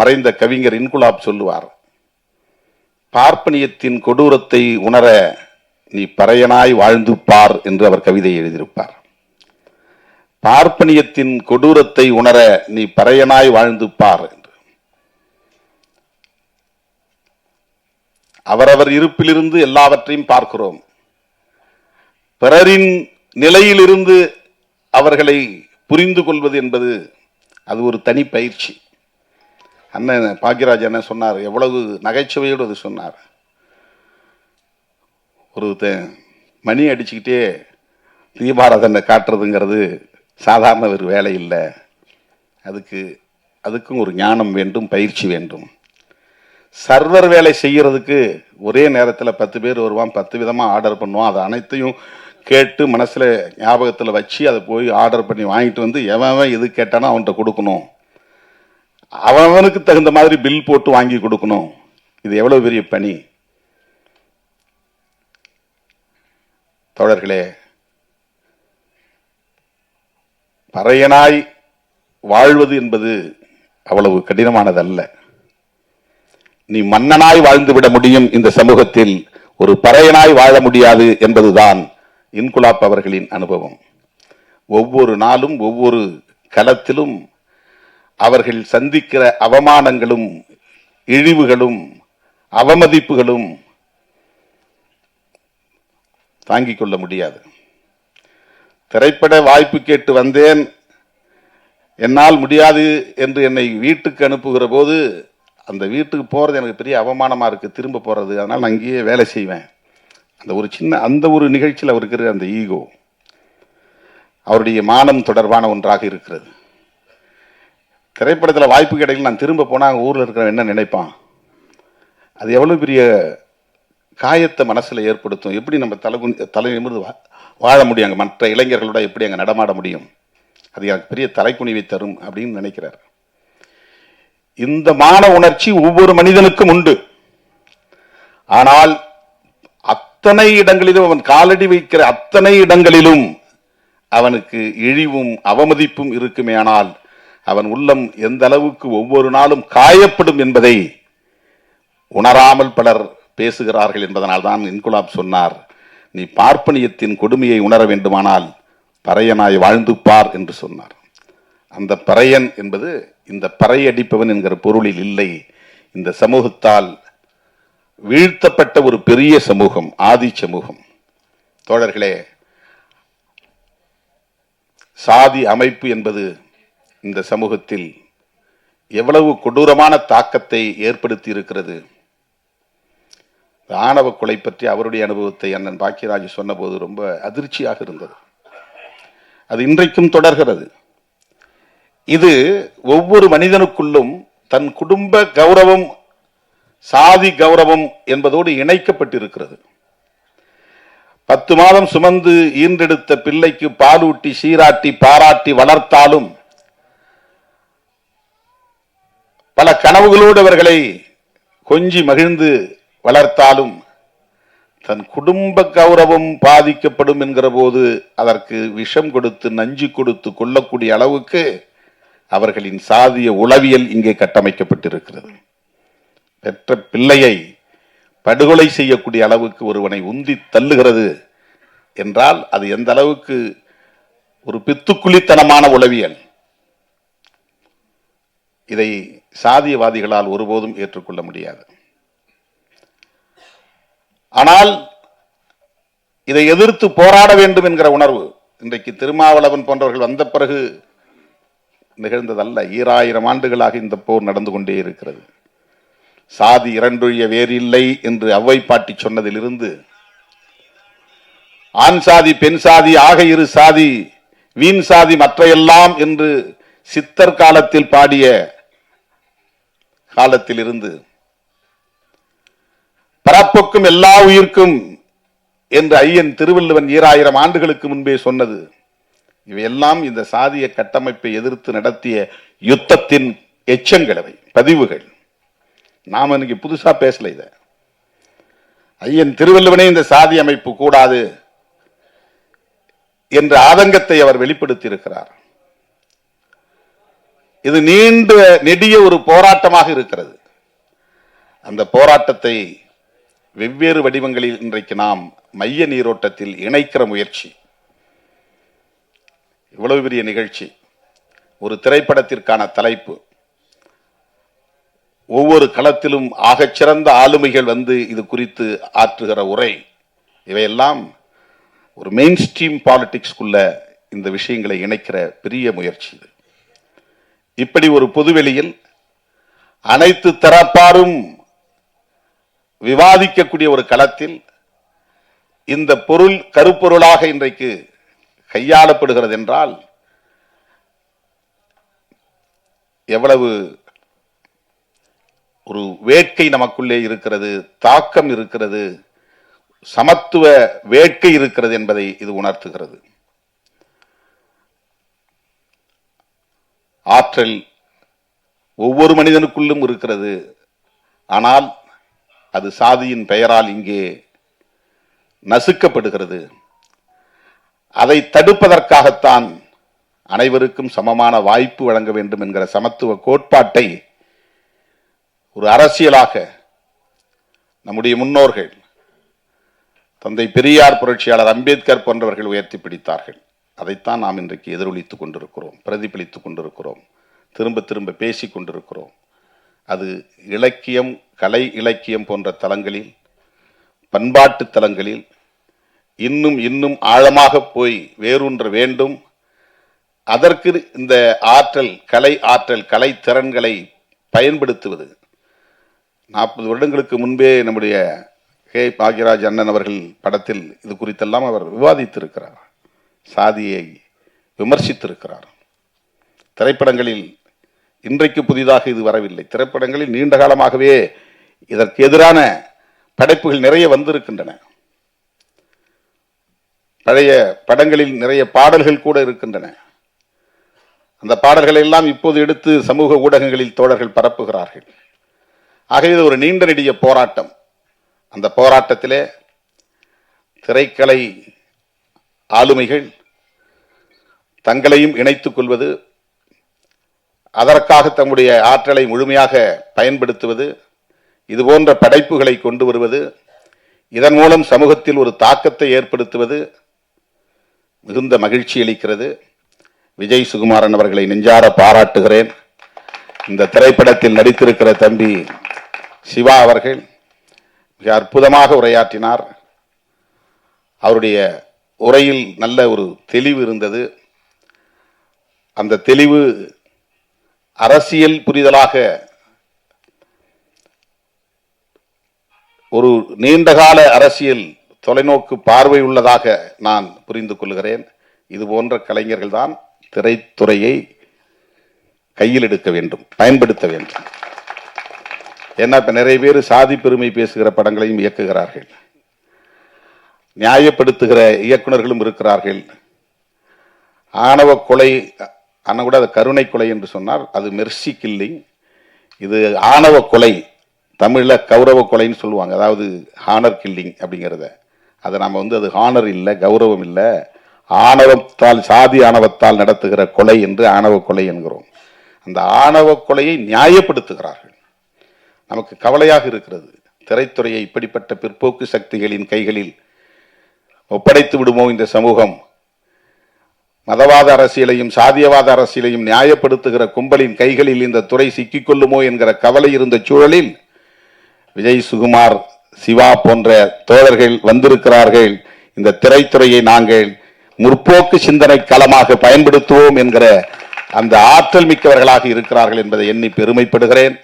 மறைந்த கவிஞர் இன்குலாப் சொல்லுவார் பார்ப்பனியத்தின் கொடூரத்தை உணர நீ பறையனாய் வாழ்ந்து பார் என்று அவர் கவிதை எழுதியிருப்பார். பார்ப்பனியத்தின் கொடூரத்தை உணர நீ பறையனாய் வாழ்ந்து பார் என்று. அவரவர் இருப்பிலிருந்து எல்லாவற்றையும் பார்க்கிறோம். பிறரின் நிலையிலிருந்து அவர்களை புரிந்து கொள்வது என்பது அது ஒரு தனி பயிற்சி. அண்ணன் பாக்கியராஜ் என்ன சொன்னார். எவ்வளவு நகைச்சுவையோடு அது சொன்னார். ஒரு மணி அடிச்சுக்கிட்டே தீபாராதனை காட்டுறதுங்கிறது சாதாரண ஒரு வேலை இல்லை. அதுக்கு அதுக்கும் ஒரு ஞானம் வேண்டும் பயிற்சி வேண்டும். சர்வர் வேலை செய்கிறதுக்கு ஒரே நேரத்தில் பத்து பேர் வருவான் பத்து விதமாக ஆர்டர் பண்ணுவான். அதை அனைத்தையும் கேட்டு மனசில் ஞாபகத்தில் வச்சு அதை போய் ஆர்டர் பண்ணி வாங்கிட்டு வந்து எவன் எவன் எது கேட்டானோ அவன்கிட்ட கொடுக்கணும். அவனுக்கு தகுந்த மாதிரி பில் போட்டு வாங்கி கொடுக்கணும். இது எவ்வளவு பெரிய பணி? தோழர்களே பறையனாய் வாழ்வது என்பது அவ்வளவு கடினமானதல்ல. நீ மன்னனாய் வாழ்ந்து விட முடியும் இந்த சமூகத்தில் ஒரு பறையனாய் வாழ முடியாது என்பதுதான் இன்குலாப் அவர்களின் அனுபவம். ஒவ்வொரு நாளும் ஒவ்வொரு களத்திலும் அவர்கள் சந்திக்கிற அவமானங்களும் இழிவுகளும் அவமதிப்புகளும் தாங்கிக் கொள்ள முடியாது. திரைப்பட வாய்ப்பு கேட்டு வந்தேன். என்னால் முடியாது என்று என்னை வீட்டுக்கு அனுப்புகிற போது அந்த வீட்டுக்கு போகிறது எனக்கு பெரிய அவமானமாக இருக்குது திரும்ப போகிறது அதனால் நான் அங்கேயே வேலை செய்வேன். அந்த ஒரு சின்ன அந்த ஒரு நிகழ்ச்சியில் அவருக்கு இருக்கிற அந்த ஈகோ அவருடைய மானம் தொடர்பான ஒன்றாக இருக்கிறது. திரைப்படத்தில் வாய்ப்பு கிடைக்கல நான் திரும்ப போனால் அங்கே ஊரில் இருக்கிறவன் என்ன நினைப்பான்? அது எவ்வளோ பெரிய காயத்தை மனசில் ஏற்படுத்தும்? எப்படி நம்ம தலை குனி- தலை நிமிர்ந்து வா- வாழ முடியும்? அங்கே மற்ற இளைஞர்களோட எப்படி அங்கே நடமாட முடியும்? அது எனக்கு பெரிய தலைக்குனிவை தரும் அப்படின்னு நினைக்கிறார். இந்த மான உணர்ச்சி ஒவ்வொரு மனிதனுக்கும் உண்டு. ஆனால் அத்தனை இடங்களிலும் அவன் காலடி வைக்கிற அத்தனை இடங்களிலும் அவனுக்கு இழிவும் அவமதிப்பும் இருக்குமே ஆனால் அவன் உள்ளம் எந்த அளவுக்கு ஒவ்வொரு நாளும் காயப்படும் என்பதை உணராமல் பலர் பேசுகிறார்கள் என்பதனால் தான் இன்குலாப் சொன்னார். நீ பார்ப்பனியத்தின் கொடுமையை உணர வேண்டுமானால் பறையனாய் வாழ்ந்து பார் என்று சொன்னார். அந்த பறையன் என்பது இந்த பறையடிப்பவன் என்கிற பொருளில் இல்லை. இந்த சமூகத்தால் வீழ்த்தப்பட்ட ஒரு பெரிய சமூகம் ஆதி சமூகம். தோழர்களே சாதி அமைப்பு என்பது இந்த சமூகத்தில் எவ்வளவு கொடூரமான தாக்கத்தை ஏற்படுத்தி இருக்கிறது ஆணவ கொலை பற்றி அவருடைய அனுபவத்தை அண்ணன் பாக்கியராஜ் சொன்னபோது ரொம்ப அதிர்ச்சியாக இருந்தது. அது இன்றைக்கும் தொடர்கிறது. இது ஒவ்வொரு மனிதனுக்குள்ளும் தன் குடும்ப கௌரவம் சாதி கௌரவம் என்பதோடு இணைக்கப்பட்டிருக்கிறது. பத்து மாதம் சுமந்து ஈன்றெடுத்த பிள்ளைக்கு பாலூட்டி சீராட்டி பாராட்டி வளர்த்தாலும் பல கனவுகளோடு அவர்களை கொஞ்சி மகிழ்ந்து வளர்த்தாலும் தன் குடும்ப கௌரவம் பாதிக்கப்படும் என்கிற போது அதற்கு விஷம் கொடுத்து நஞ்சு கொடுத்து கொள்ளக்கூடிய அளவுக்கு அவர்களின் சாதிய உளவியல் இங்கே கட்டமைக்கப்பட்டிருக்கிறது. பெற்ற பிள்ளையை படுகொலை செய்யக்கூடிய அளவுக்கு ஒருவனை உந்தி தள்ளுகிறது என்றால் அது எந்த அளவுக்கு ஒரு பித்துக்குளித்தனமான உளவியல். இதை சாதியவாதிகளால் ஒருபோதும் ஏற்றுக்கொள்ள முடியாது. ஆனால் இதை எதிர்த்து போராட வேண்டும் என்கிற உணர்வு இன்றைக்கு திருமாவளவன் போன்றவர்கள் வந்த பிறகு நிகழ்ந்ததல்ல. ஈராயிரம் ஆண்டுகளாக இந்த போர் நடந்து கொண்டே இருக்கிறது. சாதி இரண்டொழிய வேறில்லை என்று அவ்வை பாட்டி சொன்னதிலிருந்து ஆண் சாதி பெண் சாதி ஆக இரு சாதி வீண் சாதி மற்றையெல்லாம் என்று சித்தர் காலத்தில் பாடிய காலத்திலிருந்து பரப்புக்கும் எல்லா உயிர்க்கும் என்று ஐயன் திருவள்ளுவன் ஈராயிரம் ஆண்டுகளுக்கு முன்பே சொன்னது இவையெல்லாம் இந்த சாதிய கட்டமைப்பை எதிர்த்து நடத்திய யுத்தத்தின் எச்சங்கள் பதிவுகள். நாம் இன்னைக்கு புதுசா பேசல இத. ஐயன் திருவள்ளுவனே இந்த சாதி அமைப்பு கூடாது என்ற ஆதங்கத்தை அவர் வெளிப்படுத்தி இருக்கிறார் இது நீண்ட நெடிய ஒரு போராட்டமாக இருக்கிறது. அந்த போராட்டத்தை வெவ்வேறு வடிவங்களில் இன்றைக்கு நாம் மைய நீரோட்டத்தில் இணைக்கிற முயற்சி. இவ்வளவு பெரிய நிகழ்ச்சி. ஒரு திரைப்படத்திற்கான தலைப்பு. ஒவ்வொரு களத்திலும் ஆகச்சிறந்த ஆளுமைகள் வந்து இது குறித்து ஆற்றுகிற உரை. இவையெல்லாம் ஒரு மெயின் ஸ்ட்ரீம் பாலிட்டிக்ஸ்குள்ள இந்த விஷயங்களை இணைக்கிற பெரிய முயற்சி இது. இப்படி ஒரு பொதுவெளியில் அனைத்து தரப்பாரும் விவாதிக்கக்கூடிய ஒரு களத்தில் இந்த பொருள் கருப்பொருளாக இன்றைக்கு கையாளப்படுகிறது என்றால் எவ்வளவு ஒரு வேட்கை நமக்குள்ளே இருக்கிறது தாக்கம் இருக்கிறது சமத்துவ வேட்கை இருக்கிறது என்பதை இது உணர்த்துகிறது. ஆற்றல் ஒவ்வொரு மனிதனுக்குள்ளும் இருக்கிறது. ஆனால் அது சாதியின் பெயரால் இங்கே நசுக்கப்படுகிறது. அதை தடுப்பதற்காகத்தான் அனைவருக்கும் சமமான வாய்ப்பு வழங்க வேண்டும் என்கிற சமத்துவ கோட்பாட்டை ஒரு அரசியலாக நம்முடைய முன்னோர்கள் தந்தை பெரியார் புரட்சியாளர் அம்பேத்கர் போன்றவர்கள் உயர்த்தி பிடித்தார்கள். அதைத்தான் நாம் இன்றைக்கு எதிரொலித்து கொண்டிருக்கிறோம் பிரதிபலித்து கொண்டிருக்கிறோம் திரும்ப திரும்ப பேசி கொண்டிருக்கிறோம். அது இலக்கியம் கலை இலக்கியம் போன்ற தலங்களில் பண்பாட்டு தலங்களில் இன்னும் இன்னும் ஆழமாக போய் வேரூன்ற வேண்டும். அதற்கு இந்த ஆற்றல் கலை ஆற்றல் கலை திறன்களை பயன்படுத்துவது. நாற்பது வருடங்களுக்கு முன்பே நம்முடைய கே. பாக்யராஜ் அண்ணன் அவர்கள் படத்தில் இது குறித்தெல்லாம் அவர் விவாதித்திருக்கிறார். சாதியை விமர்சித்திருக்கிறார். திரைப்படங்களில் இன்றைக்கு புதிதாக இது வரவில்லை. திரைப்படங்களில் நீண்ட காலமாகவே இதற்கு எதிரான படைப்புகள் நிறைய வந்திருக்கின்றன. பழைய படங்களில் நிறைய பாடல்கள் கூட இருக்கின்றன. அந்த பாடல்களை எல்லாம் இப்போது எடுத்து சமூக ஊடகங்களில் தோழர்கள் பரப்புகிறார்கள். ஆகவே இது ஒரு நீண்ட நெடிய போராட்டம். அந்த போராட்டத்திலே திரைக்கலை ஆளுமைகள் தங்களையும் இணைத்துக் கொள்வது அதற்காக தம்முடைய ஆற்றலை முழுமையாக பயன்படுத்துவது இது போன்ற படைப்புகளை கொண்டு வருவது இதன் மூலம் சமூகத்தில் ஒரு தாக்கத்தை ஏற்படுத்துவது மிகுந்த மகிழ்ச்சி அளிக்கிறது. விஜய் சுகுமாரன் அவர்களை நெஞ்சார பாராட்டுகிறேன். இந்த திரைப்படத்தில் நடித்திருக்கிற தம்பி சிவா அவர்கள் மிக அற்புதமாக உரையாற்றினார். அவருடைய உரையில் நல்ல ஒரு தெளிவு இருந்தது. அந்த தெளிவு அரசியல் புரிதலாக ஒரு நீண்டகால அரசியல் தொலைநோக்கு பார்வை உள்ளதாக நான் புரிந்து கொள்கிறேன். இது போன்ற கலைஞர்கள் தான் திரைத்துறையை கையில் எடுக்க வேண்டும் பயன்படுத்த வேண்டும். ஏன்னா இப்போ நிறைய பேர் சாதி பெருமை பேசுகிற படங்களையும் இயக்குகிறார்கள். நியாயப்படுத்துகிற இயக்குனர்களும் இருக்கிறார்கள். ஆணவ கொலை அண்ணன் கூட அது கருணை கொலை என்று சொன்னார். அது மெர்சி கில்லிங். இது ஆணவ கொலை தமிழில் கௌரவ கொலைன்னு சொல்லுவாங்க. அதாவது ஹானர் கில்லிங் அப்படிங்கிறத. அதை நாம் வந்து அது ஹானர் இல்லை கௌரவம் இல்லை. ஆணவத்தால் சாதி ஆணவத்தால் நடத்துகிற கொலை என்று ஆணவ கொலை என்கிறோம். அந்த ஆணவ கொலையை நியாயப்படுத்துகிறார்கள். நமக்கு கவலையாக இருக்கிறது. திரைத்துறையை இப்படிப்பட்ட பிற்போக்கு சக்திகளின் கைகளில் ஒப்படைத்து விடுமோ இந்த சமூகம்? மதவாத அரசியலையும் சாதியவாத அரசியலையும் நியாயப்படுத்துகிற கும்பலின் கைகளில் இந்த துறை சிக்கிக்கொள்ளுமோ என்கிற கவலை இருந்த சூழலில் விஜய் சுகுமார் சிவா போன்ற தோழர்கள் வந்திருக்கிறார்கள். இந்த திரைத்துறையை நாங்கள் முற்போக்கு சிந்தனை களமாக பயன்படுத்துவோம் என்கிற அந்த ஆற்றல் மிக்கவர்களாக இருக்கிறார்கள் என்பதை எண்ணி பெருமைப்படுகிறேன்.